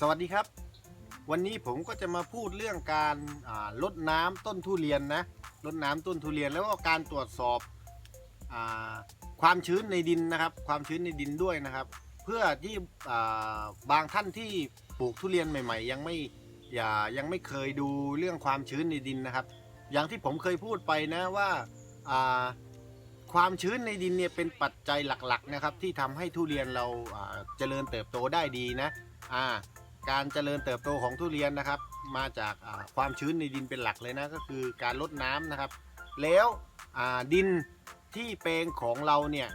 สวัสดีครับ วันนี้ผมก็จะมาพูดเรื่องการลดน้ำต้นทุเรียนนะลดน้ำต้นทุเรียนแล้วก็การตรวจสอบอความชื้นในดินนะครับ ความชื้นในดินด้วยนะครับ เพื่อที่บางท่านที่ปลูกทุเรียนใหม่ ๆ ยังไม่อย่ายังไม่เคยดูเรื่องความชื้นในดินนะครับ อย่างที่ผมเคยพูดไปนะว่าความชื้นในดินเนี่ยเป็นปัจจัยหลักๆนะครับที่ทำให้ทุเรียนเราอ่าเจริญเติบโตได้ดีนะอ่า การเจริญเติบโตของทุเรียนนะครับ มาจากความชื้นในดินเป็นหลักเลยนะก็คือการลดน้ำนะครับ แล้วดินที่แปลงของเราเนี่ย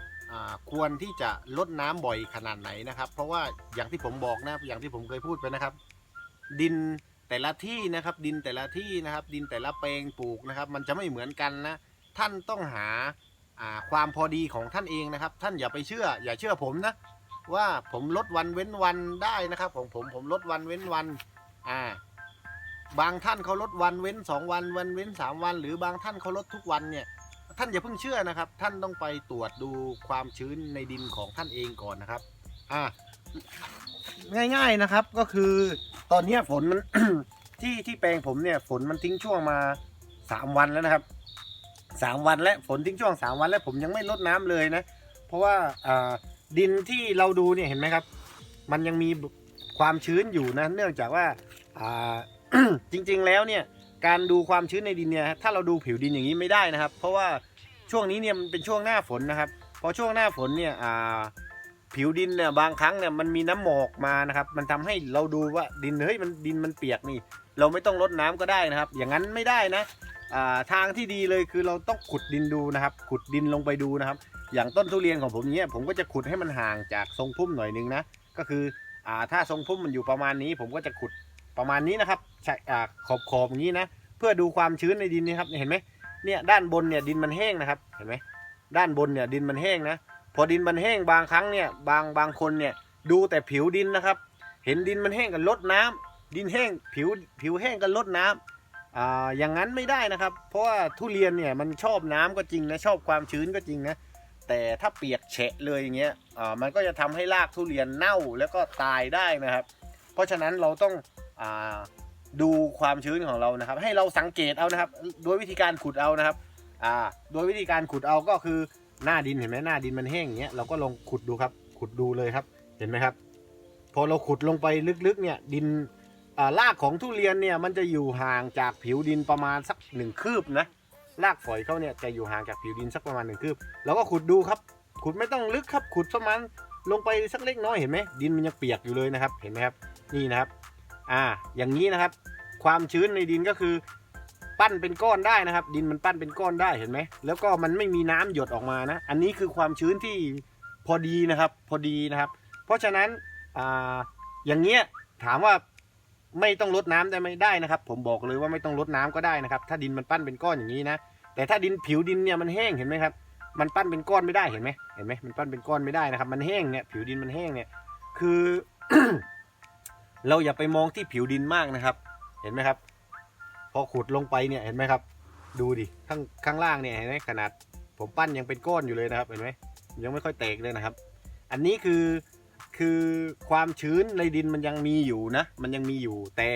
ควรที่จะลดน้ำบ่อยขนาดไหนนะครับ เพราะว่าอย่างที่ผมบอกนะอย่างที่ผมเคยพูดไปนะครับ ดินแต่ละที่นะครับ ดินแต่ละที่นะครับ ดินแต่ละแปลงปลูกนะครับ มันจะไม่เหมือนกันนะท่านต้องหาความพอดีของท่านเองนะครับ ท่านอย่าไปเชื่อ อย่าเชื่อผมนะ ว่าผมลดวันเว้นวันได้นะครับ ของผมผมลดวันเว้นวันอ่าบางท่านเขาลดวันเว้นสองวันวันเว้นสามวัน หรือบางท่านเขาลดทุกวันเนี่ยท่านอย่าเพิ่งเชื่อนะครับ ท่านต้องไปตรวจดูความชื้นในดินของท่านเองก่อนนะครับอ่าง่าย ๆนะครับก็คือตอนนี้ฝนมันที่ที่แปลงผมเนี่ยฝนมันทิ้งช่วงมาสามวันแล้วนะครับสามวันแล้วฝนทิ้งช่วงสามวัน แล้วผมยังไม่ลดน้ำเลยนะ เพราะว่าอ่า ดินที่เราดูเนี่ยเห็นไหมครับ มันยังมีความชื้นอยู่นะเนื่องจากว่าาจริงๆแล้วเนี่ยการดูความชื้นในดินเนี่ยถ้าเราดูผิวดินอย่างนี้ไม่ได้นะครับ เพราะว่าช่วงนี้เนี่ยมันเป็นช่วงหน้าฝนนะครับพอช่วงหน้าฝนเนี่ยผิวดินเนี่ยบางครั้งเนี่ยมันมีน้ำหมอกมานะครับ มันทำให้เราดูว่าดินเฮ้ยมันดินมันเปียกนี่ เราไม่ต้องรดน้ำก็ได้นะครับ อย่างนั้นไม่ได้นะาทางที่ดีเลยคือเราต้องขุดดินดูนะครับ ขุดดินลงไปดูนะครับ อย่างต้นทุเรียนของผมเนี้ยผมก็จะขุดให้มันห่างจากทรงพุ่มหน่อยนึงนะก็คืออ่าถ้าทรงพุ่มมันอยู่ประมาณนี้ ผมก็จะขุดประมาณนี้นะครับใช่อ่าขอบขอบอย่างนี้นะเพื่อดูความชื้นในดินนี่ครับเห็นไหมเนี่ยด้านบนเนี่ยดินมันแห้งนะครับเห็นไหมด้านบนเนี่ยดินมันแห้งนะพอดินมันแห้งบางครั้งเนี่ยบางบางคนเนี่ยดูแต่ผิวดินนะครับ เห็นดินมันแห้งกันลดน้ำดินแห้งผิวผิวแห้งกันลดน้ำอ่าอย่างนั้นไม่ได้นะครับ เพราะว่าทุเรียนเนี่ยมันชอบน้ำก็จริงนะชอบความชื้นก็จริงนะ แต่ถ้าเปียกแฉะเลยอย่างเงี้ยอ่ามันก็จะทำให้รากทุเรียนเน่าแล้วก็ตายได้นะครับ เพราะฉะนั้นเราต้องอ่าดูความชื้นของเรานะครับ ให้เราสังเกตเอานะครับ โดยวิธีการขุดเอานะครับอ่าโดยวิธีการขุดเอาก็คือหน้าดินเห็นไหมหน้าดินมันแห้งอย่างเงี้ยเราก็ลองขุดดูครับ ขุดดูเลยครับ เห็นไหมครับ พอเราขุดลงไปลึกๆเนี่ยดินรากของทุเรียนเนี่ยมันจะอยู่ห่างจากผิวดินประมาณสักหนึ่งคืบนะ รากฝอยเขาเนี่ยจะอยู่ห่างจากผิวดินสักประมาณหนึ่งคืบเราก็ขุดดูครับ ขุดไม่ต้องลึกครับ ขุดประมาณลงไปสักเล็กน้อยเห็นไหมดินมันยังเปียกอยู่เลยนะครับ เห็นไหมครับนี่นะครับ อ่า อย่างนี้นะครับ ความชื้นในดินก็คือปั้นเป็นก้อนได้นะครับ ดินมันปั้นเป็นก้อนได้เห็นไหมแล้วก็มันไม่มีน้ำหยดออกมานะ อันนี้คือความชื้นที่พอดีนะครับ พอดีนะครับ เพราะฉะนั้นอ่าอย่างเงี้ยถามว่า ไม่ต้องลดน้ำได้ไหมได้นะครับ ผมบอกเลยว่าไม่ต้องลดน้ำก็ได้นะครับ ถ้าดินมันปั้นเป็นก้อนอย่างนี้นะ แต่ถ้าดินผิวดินเนี่ยมันแห้งเห็นไหมครับ มันปั้นเป็นก้อนไม่ได้เห็นไหมเห็นไหมมันปั้นเป็นก้อนไม่ได้นะครับ มันแห้งเนี่ยผิวดินมันแห้งเนี่ย คือ เราอย่าไปมองที่ผิวดินมากนะครับ เห็นไหมครับ พอขุดลงไปเนี่ยเห็นไหมครับ ดูดิข้างข้างล่างเนี่ยเห็นไหมขนาด ผมปั้นยังเป็นก้อนอยู่เลยนะครับ เห็นไหมยังไม่ค่อยแตกเลยนะครับ อันนี้คือ คือความชื้นในดินมันยังมีอยู่นะ มันยังมีอยู่ แต่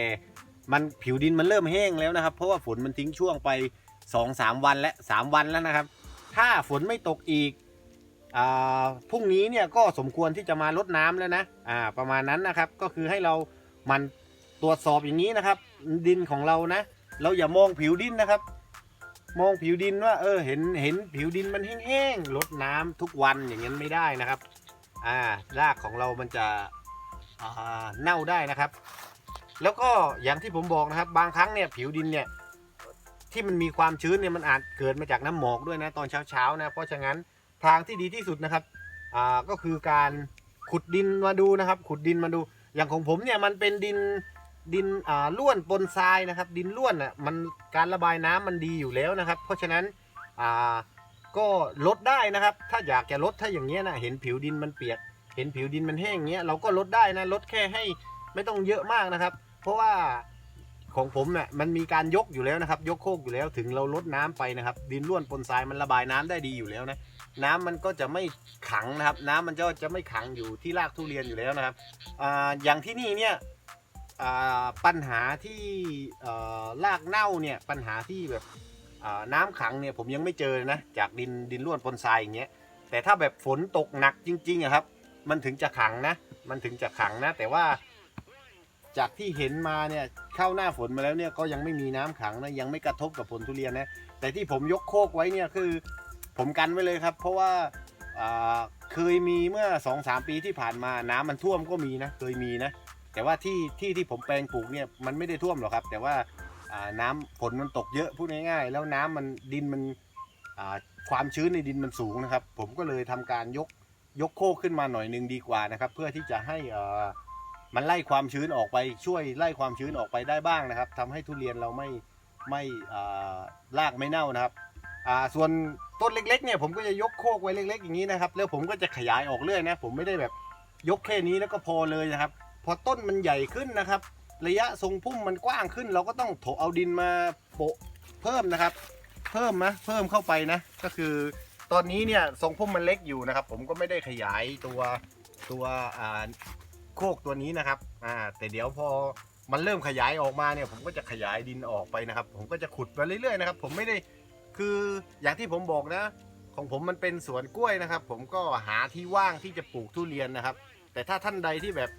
มันผิวดินมันเริ่มแห้งแล้วนะครับ เพราะว่าฝนมันทิ้งช่วงไปสองสามวันและสามวันแล้วนะครับ ถ้าฝนไม่ตกอีกอพรุ่งนี้เนี่ยก็สมควรที่จะมาลดน้ำแล้วนะอ่าประมาณนั้นนะครับ ก็คือให้เรามันตรวจสอบอย่างนี้นะครับ ดินของเรานะ เราอย่ามองผิวดินนะครับ มองผิวดินว่าเออเห็นเห็นผิวดินมันแห้งๆลดน้ำทุกวันอย่างนั้นไม่ได้นะครับ อ่ารากของเรามันจะเน่าได้นะครับ แล้วก็อย่างที่ผมบอกนะครับ บางครั้งเนี่ยผิวดินเนี่ยที่มันมีความชื้นเนี่ยมันอาจเกิดมาจากน้ำหมอกด้วยนะตอนเช้าๆนะเพราะฉะนั้นทางที่ดีที่สุดนะครับอ่าก็คือการขุดดินมาดูนะครับ ขุดดินมาดู อย่างของผมเนี่ยมันเป็นดินดินอ่าล้วนปนทรายนะครับ ดินล้วนอะมันการระบายน้ำมันดีอยู่แล้วนะครับ เพราะฉะนั้นอ่า ก็ลดได้นะครับ ถ้าอยากจะลดถ้าอย่างเงี้ยนะเห็นผิวดินมันเปียก เห็นผิวดินมันแห้งเงี้ยเราก็ลดได้นะลดแค่ให้ไม่ต้องเยอะมากนะครับ เพราะว่าของผมเนี่ยมันมีการยกอยู่แล้วนะครับ ยกโคกอยู่แล้วถึงเราลดน้ำไปนะครับ ดินร่วนปนทรายมันระบายน้ำได้ดีอยู่แล้วนะน้ำมันก็จะไม่ขังนะครับ น้ำมันจะจะไม่ขังอยู่ที่รากทุเรียนอยู่แล้วนะครับอ่าอย่างที่นี่เนี่ยปัญหาที่รากเน่าเนี่ยปัญหาที่แบบ น้ำขังเนี่ยผมยังไม่เจอนะ จากดินดินร่วนปนทรายอย่างเงี้ยแต่ถ้าแบบฝนตกหนักจริงๆอะครับ มันถึงจะขังนะ มันถึงจะขังนะ แต่ว่า จากที่เห็นมาเนี่ยเข้าหน้าฝนมาแล้วเนี่ยก็ยังไม่มีน้ำขังนะยังไม่กระทบกับผลทุเรียนนะแต่ที่ผมยกโคกไว้เนี่ยคือ ผมกันไว้เลยครับ เพราะว่าเคยมีเมื่อ2อสปีที่ผ่านมาน้ำมันท่วมก็มีนะเคยมีนะ แต่ว่าที่ที่ที่ผมแปลงปลูกเนี่ยมันไม่ได้ท่วมหรอกครับ แต่ว่า น้ำฝนมันตกเยอะพูดง่ายๆ แล้วน้ำมันดินมันความชื้นในดินมันสูงนะครับ ผมก็เลยทำการยกยกโคกขึ้นมาหน่อยหนึงดีกว่านะครับ เพื่อที่จะให้มันไล่ความชื้นออกไปช่วยไล่ความชื้นออกไปได้บ้างนะครับทำให้ทุเรียนเราไม่ไม่รากไม่เน่านะครับส่วนต้นเล็กๆเนี่ยผมก็จะยกโคกไว้เล็ก ๆ อย่างนี้นะครับ แล้วผมก็จะขยายออกเรื่อยนะ ผมไม่ได้แบบยกแค่นี้แล้วก็พอเลยนะครับ พอต้นมันใหญ่ขึ้นนะครับ ระยะทรงพุ่มมันกว้างขึ้น เราก็ต้องโถเอาดินมาโปะเพิ่มนะครับ เพิ่มนะเพิ่มเข้าไปนะ ก็คือตอนนี้เนี่ยทรงพุ่มมันเล็กอยู่นะครับ ผมก็ไม่ได้ขยายตัวตัวอ่าโคกตัวนี้นะครับอ่าแต่เดี๋ยวพอมันเริ่มขยายออกมาเนี่ยผมก็จะขยายดินออกไปนะครับ ผมก็จะขุดไปเรื่อยๆนะครับ ผมไม่ได้คืออย่างที่ผมบอกนะ ของผมมันเป็นสวนกล้วยนะครับ ผมก็หาที่ว่างที่จะปลูกทุเรียนนะครับ แต่ถ้าท่านใดที่แบบ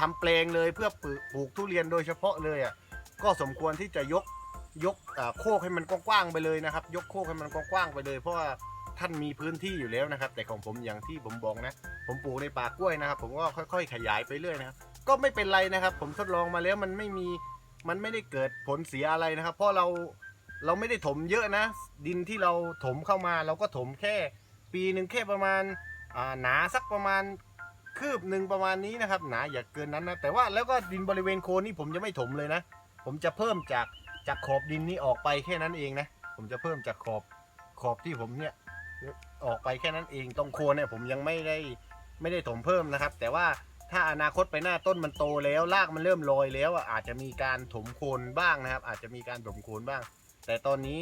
ทำแปลงเลยเพื่อปลูกทุเรียนโดยเฉพาะเลยอะก็สมควรที่จะยกยกโคกให้มันกว้างๆไปเลยนะครับ ยกโคกให้มันกว้างๆไปเลย เพราะว่าท่านมีพื้นที่อยู่แล้วนะครับ แต่ของผมอย่างที่ผมบอกนะ ผมปลูกในป่ากล้วยนะครับ ผมก็ค่อยๆ ขยายไปเรื่อยนะครับ ก็ไม่เป็นไรนะครับ ผมทดลองมาแล้วมันไม่มีมันไม่ได้เกิดผลเสียอะไรนะครับ เพราะเราเราไม่ได้ถมเยอะนะ ดินที่เราถมเข้ามา เราก็ถมแค่ ปีหนึ่งแค่ประมาณหนาสักประมาณ คืบหนึ่งประมาณนี้นะครับหนาอย่าเกินนั้นนะแต่ว่าแล้วก็ดินบริเวณโคนนี่ผมจะไม่ถมเลยนะ ผมจะเพิ่มจากจากขอบดินนี้ออกไปแค่นั้นเองนะผมจะเพิ่มจากขอบขอบที่ผมเนี่ยออกไปแค่นั้นเองตรงโคนเนี่ยผมยังไม่ได้ไม่ได้ถมเพิ่มนะครับ แต่ว่าถ้าอนาคตไปหน้าต้นมันโตแล้วรากมันเริ่มลอยแล้วอาจจะมีการถมโคนบ้างนะครับ อาจจะมีการถมโคนบ้าง แต่ตอนนี้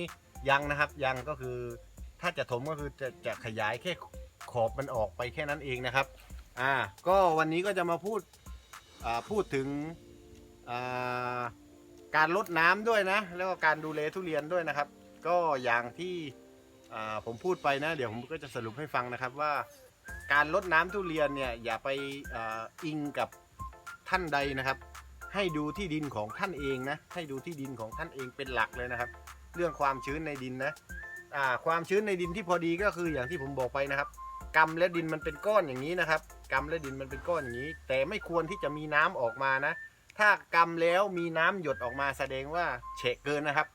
ยังนะครับยังก็คือถ้าจะถมก็คือจะจะขยายแค่ขอบมันออกไปแค่นั้นเองนะครับ อ่าก็วันนี้ก็จะมาพูดอ่าพูดถึงอ่าการลดน้ำด้วยนะ แล้วก็การดูแลทุเรียนด้วยนะครับ ก็อย่างที่อ่าผมพูดไปนะ เดี๋ยวผมก็จะสรุปให้ฟังนะครับว่า การลดน้ำทุเรียนเนี่ยอย่าไปอ่าอิงกับท่านใดนะครับ ให้ดูที่ดินของท่านเองนะให้ดูที่ดินของท่านเองเป็นหลักเลยนะครับ เรื่องความชื้นในดินนะอ่าความชื้นในดินที่พอดีก็คืออย่างที่ผมบอกไปนะครับ กำและดินมันเป็นก้อนอย่างนี้นะครับกำและดินมันเป็นก้อนอย่างนี้ แต่ไม่ควรที่จะมีน้ำออกมานะ ถ้ากำแล้วมีน้ำหยดออกมาแสดงว่าเฉะเกินนะครับ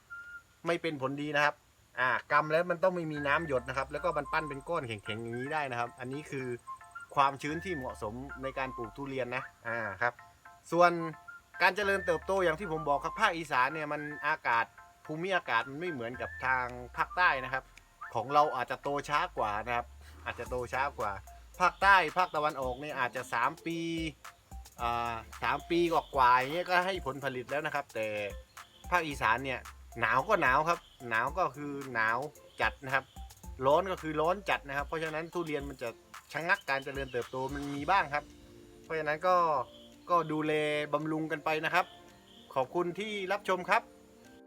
ไม่เป็นผลดีนะครับอ่ากำแล้วมันต้องไม่มีน้ำหยดนะครับ แล้วก็มันปั้นเป็นก้อนแข็งๆอย่างนี้ได้นะครับ อันนี้คือความชื้นที่เหมาะสมในการปลูกทุเรียนนะอ่าครับ ส่วนการเจริญเติบโตอย่างที่ผมบอกครับภาคอีสานเนี่ยมันอากาศภูมิอากาศมันไม่เหมือนกับทางภาคใต้นะครับ ของเราอาจจะโตช้ากว่านะครับ อาจจะโตช้ากว่า ภาคใต้ภาคตะวันออกเนี่ยอาจจะ 3 ปีสามปีกว่าๆอย่างเงี้ยก็ให้ผลผลิตแล้วนะครับ แต่ภาคอีสานเนี่ยหนาวก็หนาวครับ หนาวก็คือหนาวจัดนะครับ ร้อนก็คือร้อนจัดนะครับ เพราะฉะนั้นทุเรียนมันจะชะงักการเจริญเติบโตมันมีบ้างครับ เพราะฉะนั้นก็ก็ดูแลบำรุงกันไปนะครับ ขอบคุณที่รับชมครับ